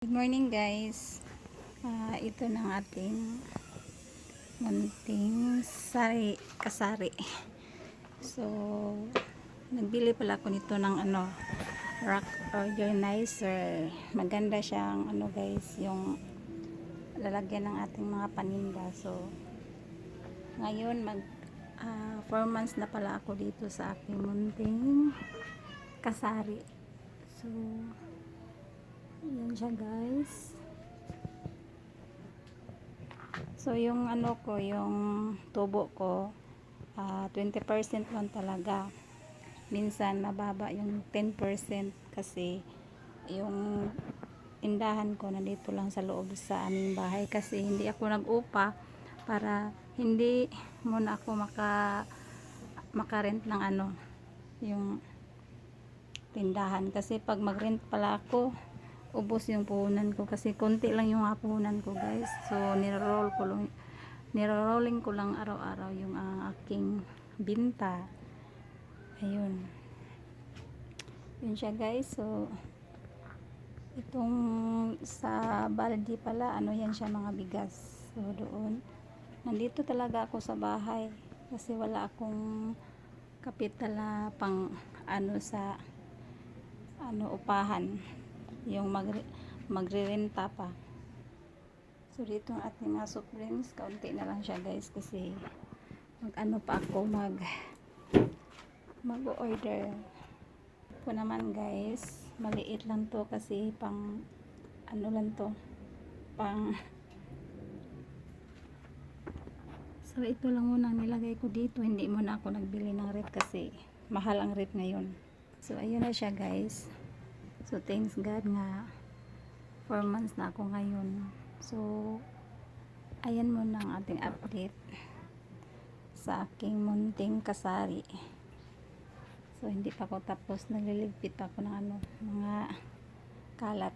Good morning guys. Ah, ito ng ating munting sari kasari. So, nagbili pala ako nito ng ano rock organizer. Maganda siyang ano guys, yung lalagyan ng ating mga paninda. So, ngayon mag 4 months na pala ako dito sa aking munting kasari. So, yan siya guys. So yung ano ko, yung tubo ko, ah, 20% lang talaga. Minsan mababa yung 10% kasi yung tindahan ko nandito lang sa loob sa aming bahay kasi hindi ako nag-upa para hindi muna ako maka makarent ng ano yung tindahan kasi pag mag-rent pala ako ubos yung puhunan ko kasi konti lang yung puhunan ko guys. So niroroll ko lang nirorolling ko lang araw-araw yung ah, aking binta. Ayun. Yun siya guys. So itong sa baldi pala ano yan siya mga bigas. So doon. Nandito talaga ako sa bahay kasi wala akong kapital na pang ano sa ano upahan yung magre magrerenta pa. So dito ang ating mga soft kaunti na lang siya guys kasi mag ano pa ako mag mag order po naman guys. Maliit lang to kasi pang ano lang to pang so ito lang muna nilagay ko dito. Hindi muna ako nagbili ng rep kasi mahal ang rep ngayon. So ayun na siya guys So, thanks God nga 4 months na ako ngayon. So, ayan muna ang ating update sa aking munting kasari. So, hindi pa ako tapos. Nagliligpit pa ako ng ano, mga kalat.